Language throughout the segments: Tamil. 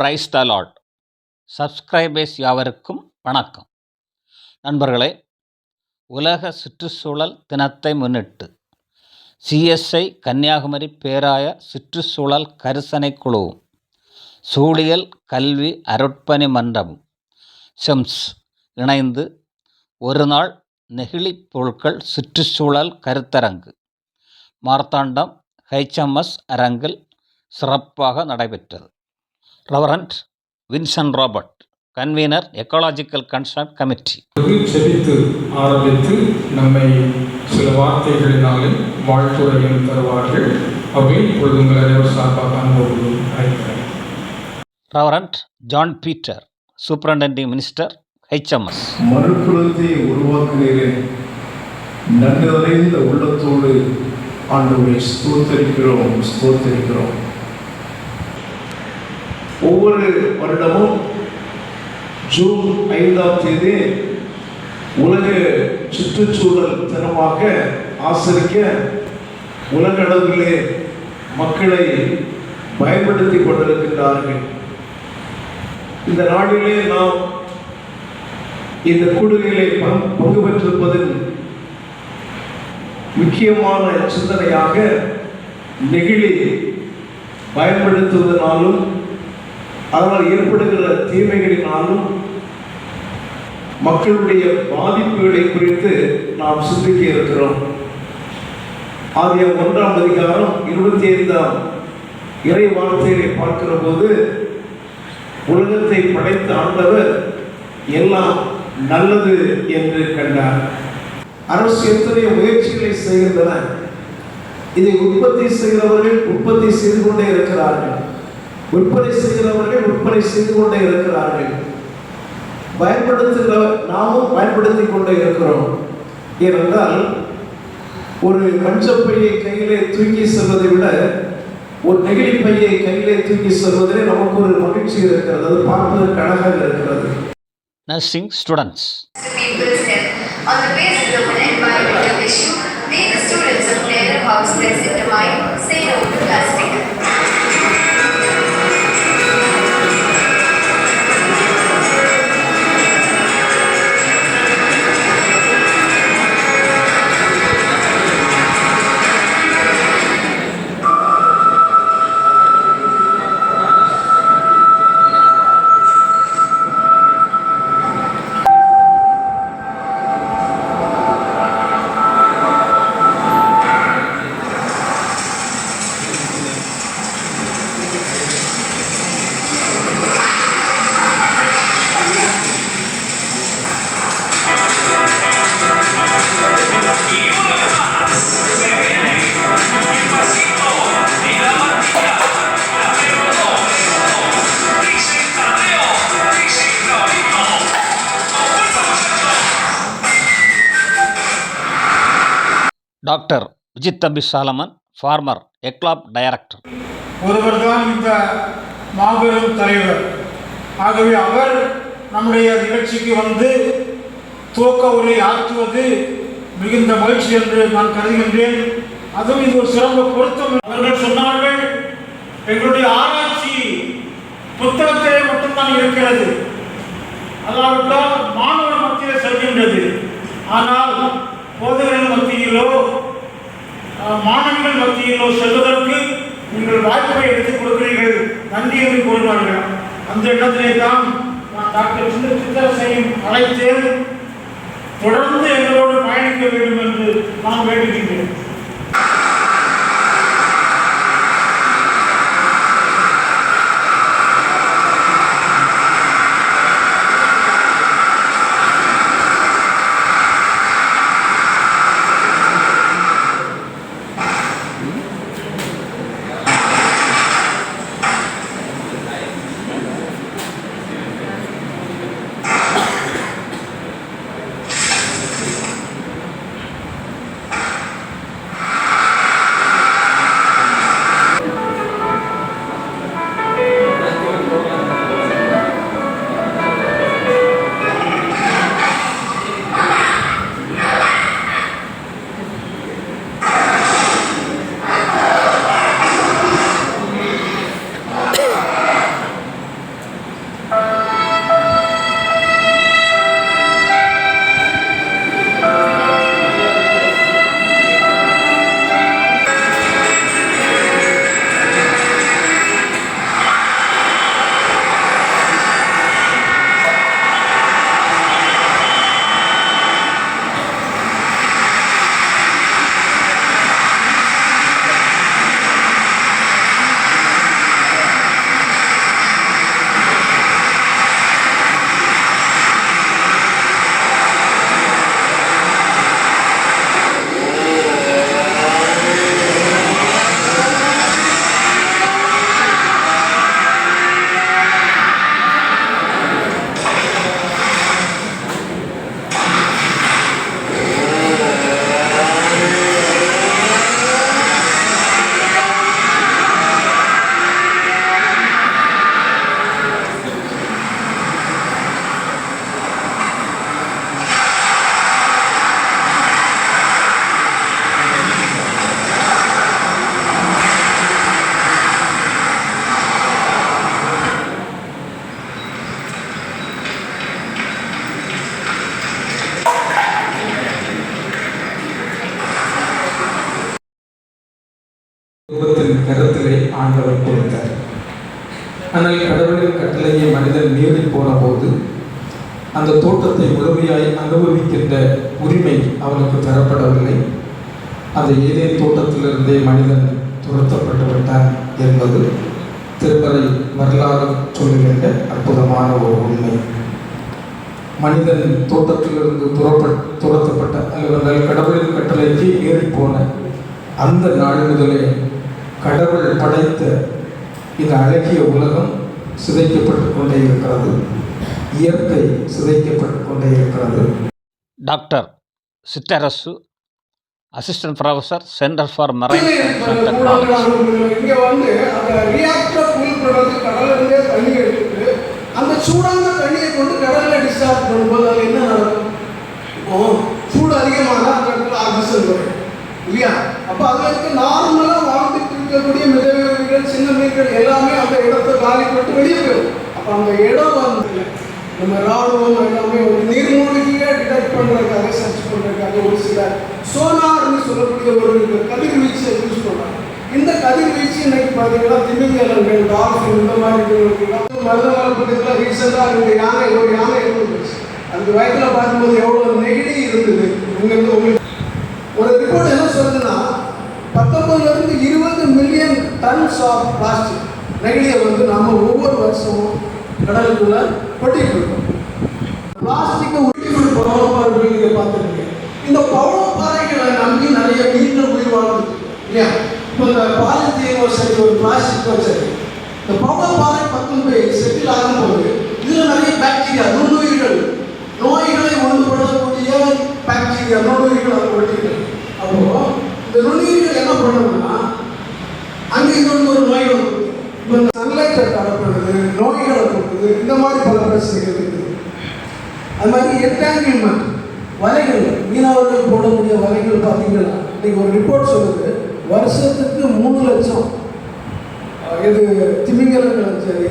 பிரைஸ் த சப்ஸ்கிரைபர்ஸ் யாவருக்கும் வணக்கம். நண்பர்களே உலக சுற்றுச்சூழல் தினத்தை முன்னிட்டு சிஎஸ்ஐ கன்னியாகுமரி பேராய சுற்றுச்சூழல் கரிசனை குழுவும் சூழியல் கல்வி அருட்பணி மன்றமும் செம்ஸ் இணைந்து ஒரு நாள் நெகிழிப் பொருட்கள் சுற்றுச்சூழல் கருத்தரங்கு மார்த்தாண்டம் ஹெச்எம்எஸ் அரங்கில் சிறப்பாக நடைபெற்றது. Reverend Vinson Robert convener ecological concern committee செபித்து ஆரம்பித்து நம்மை சில வார்த்தைகளினாலே வாழ்த்துறையும் தருவார்கள் அவை இப்பொழுது உங்கள் அனைவர் சார்பாக அன்போடு அழைக்கிறேன் reverend John Peter superintending minister HMS மறுபுறத்தை உருவாக்குகிறே நன்கு நிறைந்த உள்ளத்தோடு ஆண்டவரை ஸ்தோத்தரிக்கிறோம் ஸ்தோத்தரிக்கிறோம் ஒவ்வொரு வருடமும் ஜூன் ஐந்தாம் தேதி உலக சுற்றுச்சூழல் தினமாக ஆசரிக்க உலக அளவிலே மக்களை பயன்படுத்தி கொண்டிருக்கின்றார்கள். இந்த நாளிலே நாம் இந்த கூடுகையிலே பங்கு பங்கு பெற்றிருப்பதில் முக்கியமான சிந்தனையாக நெகிழி பயன்படுத்துவதனாலும் அதனால் ஏற்படுகிற தீமைகளினாலும் மக்களுடைய பாதிப்புகளை குறித்து நாம் சிந்திக்க இருக்கிறோம். ஆகிய ஒன்றாம் அதிகாரம் இருபத்தி ஐந்தாம் இறை வார்த்தைகளை பார்க்கிற போது உலகத்தை படைத்த ஆண்டவர் எல்லாம் நல்லது என்று கண்டார். அரசு எத்தனை முயற்சிகளை செய்கின்றன. இதை உற்பத்தி செய்கிறவர்கள் உற்பத்தி செய்து கொண்டே இருக்கிறார்கள். விற்பனை செய்கிறவர்கள் விற்பனை செய்து கொண்டே இருக்கிறார்கள். பயன்படுத்துகிற நாமும் பயன்படுத்தி கொண்டே இருக்கிறோம். ஏனென்றால் ஒரு மஞ்சப்பையை கையிலே தூக்கி செல்வதை விட ஒரு நெகிழி பையை கையிலே தூக்கி செல்வதிலே நமக்கு ஒரு மகிழ்ச்சி இருக்கிறது. அது பார்ப்பதற்கு அழகாக இருக்கிறது. Nursing students. On the basis of an environmental issue, may the students of Taylor House press doctor Vijith Thambi Solomon former எக்லாப் director. ஒருவர்தான் இந்த மாபெரும் தலைவர். ஆகவே அவர் நம்முடைய நிகழ்ச்சிக்கு வந்து துவக்க உரை ஆற்றுவது மிகுந்த மகிழ்ச்சி என்று நான் கருதுகின்றேன். அதுவும் இது ஒரு சிறந்த பொருத்தம். அவர்கள் சொன்னார்கள் எங்களுடைய ஆராய்ச்சி புத்தகத்திலே மட்டும்தான் இருக்கிறது. அதாவது மாணவர் மத்தியில் செல்கின்றது. ஆனால் போதகர்கள் மத்தியிலோ மத்தியிலோ மாணவர்கள் மத்தியிலோ செல்வதற்கு நீங்கள் வாய்ப்பை எடுத்துக் கொடுக்கிறீர்கள். நன்றி என்று கூறினார்கள். அந்த இடத்திலே தான் நான் டாக்டர் சுந்தர சித்தரசையும் அழைத்தேன். தொடர்ந்து எங்களோடு பயணிக்க வேண்டும் என்று நான் வேண்டுகின்றேன். கருத்திலே ஆண்டவர் கொடுத்தார். ஆனால் கடவுளின் கட்டளையை மனிதன் மீறி போன போது அந்த தோட்டத்தை முழுமையாய் அனுபவிக்கின்ற உரிமை அவனுக்கு தரப்படவில்லை. அந்த ஏதேன் தோட்டத்திலிருந்தே மனிதன் துரத்தப்பட்டு விட்டான் என்பது திருமறை வரலாறு சொல்லுகின்ற அற்புதமான ஒரு உண்மை. மனிதன் தோட்டத்திலிருந்து துரப்பட் துரத்தப்பட்ட அல்லது கடவுளின் கட்டளைக்கு ஏறிப்போன அந்த நாள் முதலே கடவுள் படைத்த இந்த அழகிய உலகம் சிதைக்கப்பட்டு கொண்டே இருக்கிறது. இயற்கை சிதைக்கப்பட்டு கொண்டே இருக்கிறது. Doctor Sittarasu assistant professor centre for marine இங்கே வந்து அந்த ரியாக்டர் கூல் பண்ணுறது கடல்லேருந்தே தண்ணி எடுத்துட்டு அந்த சூடான தண்ணியை கொண்டு கடலில் டிஸ்சார்ஜ் பண்ணும்போது அது என்ன நடக்கும்? இப்போ சூடு அதிகமான அந்த இடத்துல ஆக்சிஜன் வரும். இல்லையா? அப்போ அதில் இருக்க நார்மலாக இருக்கக்கூடிய மிக மிதவைகள் சின்ன மீன்கள் எல்லாமே அந்த இடத்த காலி போட்டு வெளியே போயிடும். அப்போ அந்த இடம் வந்து நம்ம ராணுவம் எல்லாமே ஒரு நீர்மூழ்கியாக டிடெக்ட் பண்ணுறதுக்காக சர்ச் பண்ணுறதுக்காக ஒரு சில சோனார்னு சொல்லக்கூடிய ஒரு கதிர்வீச்சை யூஸ் பண்ணுறாங்க இந்த கதிர்வீச்சு இன்னைக்கு பார்த்தீங்கன்னா திமிங்கலங்கள் டால்ஃபின் இந்த மாதிரி இதுகளுக்கெல்லாம் மருதமலை பக்கத்தில் ரீசெண்டாக ரெண்டு யானை ஒரு யானை இருந்துச்சு அந்த வயதில் பார்க்கும்போது எவ்வளோ நெகிழி இருந்தது. உங்களுக்கு உங்களுக்கு ஒரு ரிப்போர்ட் என்ன சொல்லுதுன்னா பத்தொன்பதுலேருந்து இருபது மில்லியன் டன்ஸ் ஆஃப் பிளாஸ்டிக் நெகிழியை வந்து நாம் ஒவ்வொரு வருஷமும் கடலுக்குள்ள கொட்டிட்டு இருக்கோம் பிளாஸ்டிக்கை உயிர் பவளப்பாறைகள் நீங்கள் பார்த்துருக்கீங்க. இந்த பவளப்பாறைகளை நம்பி நிறைய மீன்கள் உயிர் வாழ்ந்துருக்கு இல்லையா? இப்போ இந்த பாலித்தீனோ சரி ஒரு பிளாஸ்டிக்கோ சரி. இந்த பவளப்பாறை பக்கம் போய் செட்டில் ஆகும்போது இதில் நிறைய பாக்டீரியா நுண்ணுயிர்கள். நோய்களை ஒன்றுபடக்கூடிய பாக்டீரியா நுண்ணுயிர்கள் அவங்க ஒட்டிட்டு அப்போது இந்த நுண்ணுயிர்கள் என்ன பண்ணணும்னா அங்கே இன்னொன்று ஒரு நோய் வரும். இப்போ இந்த சன்லைட்டை தடப்படுது நோய்களை கொடுக்குது இந்த மாதிரி பல பிரச்சனைகள் இருக்குது. அது மாதிரி என்டாங்கிள்மெண்ட் வலைகள் மீனவர்கள் போடக்கூடிய வலைகள் பார்த்தீங்கன்னா இன்னைக்கு ஒரு ரிப்போர்ட் சொல்லுது வருஷத்துக்கு மூணு லட்சம் இது திமிங்கலங்களும் சரி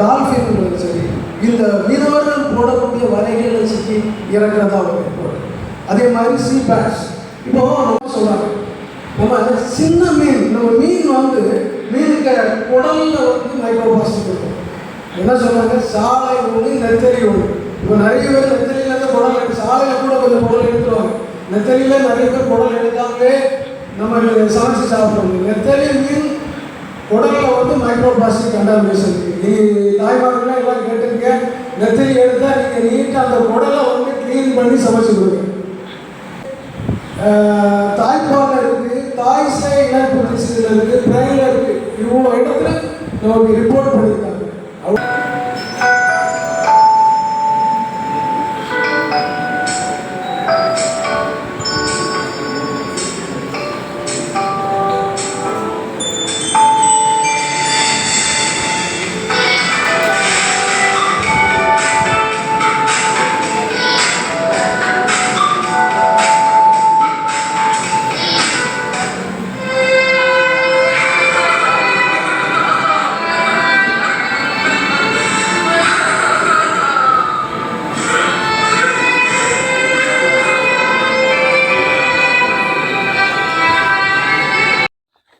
டால்ஃபின்களும் சரி இந்த மீனவர்கள் போடக்கூடிய வலைகளில் சிக்கி இறக்குறதா ஒரு ரிப்போர்ட் அதே மாதிரி சி பேட்ஸ் இப்போ நம்ம நம்ம சின்ன மீன் நம்ம மீன் வந்து மீனுக்க உடலில் வந்து மைக்ரோபாஸ்டிக் இருக்கும். என்ன சொல்றாங்க? சாலை ஒன்று நெத்தலி ஒன்று இப்போ நிறைய பேர் நெத்தலியில இருந்து குடல் எடுத்து சாலையில் கூட கொஞ்சம் குடல் எடுத்துருவாங்க. நெத்தலியில நிறைய பேர் குடல் எடுத்தாலே நம்ம சமைச்சு சாப்பிடுவோம் நெத்தலி மீன் குடலில் வந்து மைக்ரோபிளாஸ்டிக் கண்டாமினேஷன் இருக்கு நீ தாய்மார்கள்லாம் எல்லாம் கேட்டிருக்க நெத்தலி எடுத்தால் நீங்கள் நீட்டாக அந்த குடலை வந்து க்ளீன் பண்ணி சமைச்சு கொடுங்க. ஆஹ் தாய்ப்பாலில் இருக்கு தாய் சேய் இழப்பு திசுல இருக்கு இருக்கு இவ்வளோ இடத்துல நமக்கு ரிப்போர்ட் பண்ணியிருக்காங்க.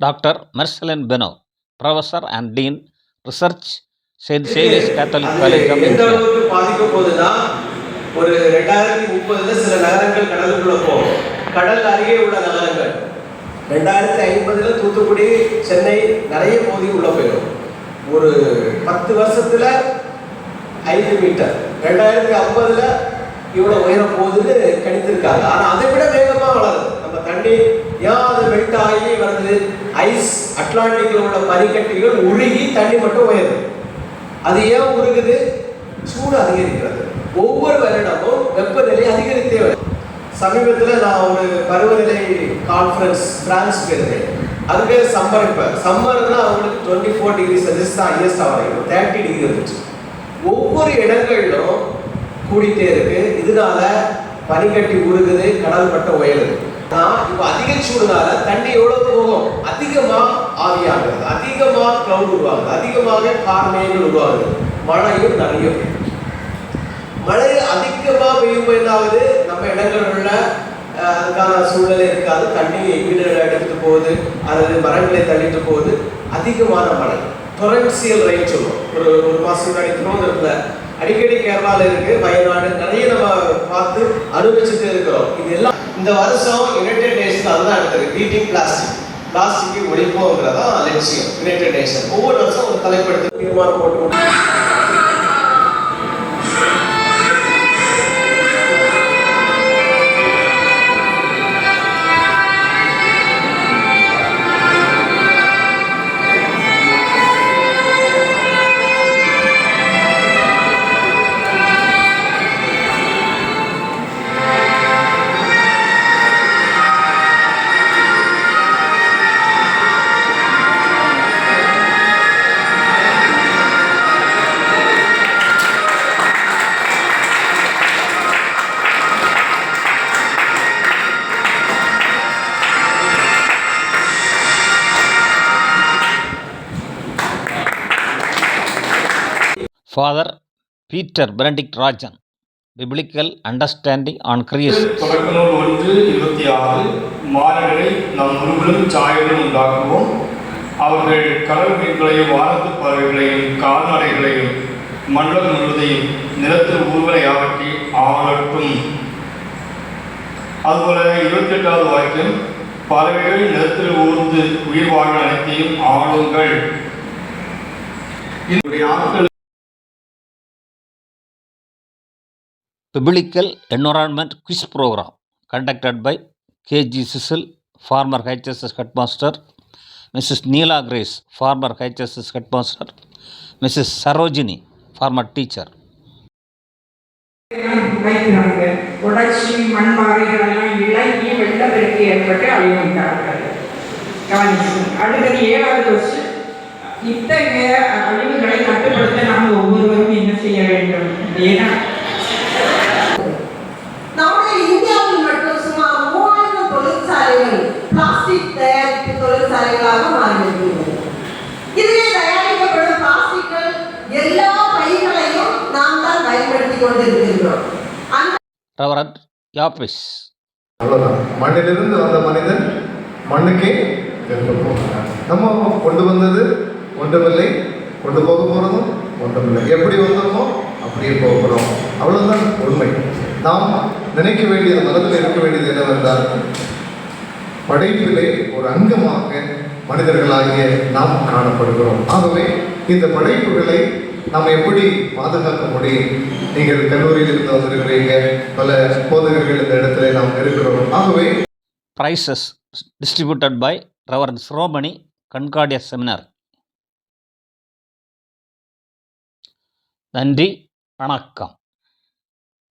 Doctor Marceline Beno professor and dean research Saint Xavier's Catholic college of எந்த அளவுக்கு பாதிக்க போகுதுன்னா ஒரு ரெண்டாயிரத்தி முப்பதுல சில நகரங்கள் கடலுக்குள்ள போகும். கடல் அருகே உள்ள நகரங்கள். ரெண்டாயிரத்தி ஐம்பதுல தூத்துக்குடி சென்னை நிறைய பகுதி உள்ள போயிடும். ஒரு பத்து வருஷத்துல ஐந்து மீட்டர். ரெண்டாயிரத்தி ஐம்பதுல இவ்வளவு உயரம் போகுதுன்னு கணித்திருக்காங்க. ஆனா அதை விட வேகமா வளருது. நம்ம தண்ணி ஏன் அது மெல்ட் ஆகி வருது ஐஸ் அட்லாண்டிக்கில் உள்ள பனிக்கட்டிகள் உருகி தண்ணி மட்டும் உயருது. அது ஏன் உருகுது? சூடு அதிகரிக்கிறது. ஒவ்வொரு வருடமும் வெப்பநிலை அதிகரித்தே வரும் சமீபத்தில் நான் ஒரு பருவநிலை கான்ஃபரன்ஸ் பிரான்ஸ்க்கு இருந்தேன். அது பேர் சம்மர் இப்போ. சம்மர்னா அவங்களுக்கு டுவெண்ட்டி ஃபோர் டிகிரி செல்சியஸ் தான் ஹையஸ்ட் வரைக்கும் தேர்ட்டி டிகிரி இருந்துச்சு ஒவ்வொரு இடங்களிலும் கூடிட்டே இருக்கு. இதனால பனிக்கட்டி உருகுது கடல் பட்ட உயருது. நான் இப்போ அதிக சூடுனால தண்ணி எவ்வளவு போகும்? அதிகமா ஆவியாகிறது. அதிகமா கிளவுட் உருவாகுது அதிகமாக கார்மேகங்கள் உருவாகுது மழையும் நிறைய மழை அதிகமா பெய்யும் என்ன ஆகுது நம்ம இடங்கள்ல அஹ், அதுக்கான சூழ்நிலை இருக்காது. தண்ணி வீடுகளை எடுத்துட்டு போகுது. அல்லது மரங்களை தள்ளிட்டு போகுது. அதிகமான மழை. டொரன்சியல் ரெயின் சொல்லுவோம். ஒரு ஒரு மாதம் முன்னாடி திருவனந்தபுரத்தில் அடிக்கடி கேரளாவில் இருக்கு. வயநாடு. நிறைய நம்ம பார்த்து அனுபவிச்சுட்டு இருக்கிறோம். இது எல்லாம் இந்த வருஷம் யுனைடெட் நேஷன் அதுதான் எடுத்தது. பீட்டிங் பிளாஸ்டிக் பிளாஸ்டிக்கு ஒழிப்போங்கிறதான் லட்சியம். யுனைடெட் நேஷன் ஒவ்வொரு வருஷம் ஒரு தலைப்படுத்தி தீர்மானம் போட்டு father Peter Benedict Rajan Biblical understanding on creation தொடக்க நூல் ஒன்று இருபத்தி ஆறு மாணவர்களை நம் உருவிலும் சாயலும் உண்டாக்குவோம். அவர்கள் கடல் மீன்களையும் வானத்து பறவைகளையும் கால்நடைகளையும் மண்டலம் முழுவதையும் நிலத்தில் ஊர்களை ஆகட்டி ஆளட்டும். அதுபோல இருபத்தி எட்டாவது வாக்கியம் பறவைகள் நிலத்தில் ஊர்ந்து உயிர் வாழ்வு அனைத்தையும் ஆளுங்கள். இதனுடைய ஆட்கள் biblical environment quiz programme conducted by KG Cecil former HSS headmaster Mrs Neela Grace former HSS headmaster Mrs Sarojini former teacher உடச்சி மண் மாறிகளெல்லாம் இழங்கி வெள்ளப்பெருக்கு ஏற்பட்டு அழிவுண்டார்கள் அடுத்தது ஏழாவது கொஸ்டின் இத்தகைய அழிவுகளை கட்டுப்படுத்த நாம் ஒவ்வொருவரும் என்ன செய்ய வேண்டும் ஏன்னா நம்முடைய இந்தியாவில் மட்டும் சுமார் மூவாயிரம் தொழிற்சாலைகள் பிளாஸ்டிக் தயாரிப்பு தொழிற்சாலைகளாக மாறியிருக்கிறது. இதிலே தயாரிக்கப்படும் பிளாஸ்டிக்கள் எல்லா பைகளையும் நாம் தான் பயன்படுத்தி கொண்டிருக்கின்றோம். அவ்வளோதான் மண்ணிலிருந்து வந்த மனிதன் மண்ணுக்கே நம்ம கொண்டு வந்தது ஒன்றுமில்லை. கொண்டு போக போகிறதும் ஒன்றுமில்லை. எப்படி வந்தோமோ அப்படியே போக போகிறோம். அவ்வளோதான் உண்மை. நாம் நினைக்க வேண்டியது மனதில் இருக்க வேண்டியது என்னவென்றால் படைப்பிலே ஒரு அங்கமாக மனிதர்களாகிய நாம் காணப்படுகிறோம். ஆகவே இந்த படைப்புகளை நாம் எப்படி பாதுகாக்க முடியும்? நீங்கள் கல்லூரியில் இருந்து வந்திருக்கிறீங்க பல போதகர்கள் இந்த இடத்துல நாம் இருக்கிறோம். ஆகவே prizes distributed by Reverend Shiromani கண்காடிய seminar நன்றி வணக்கம்.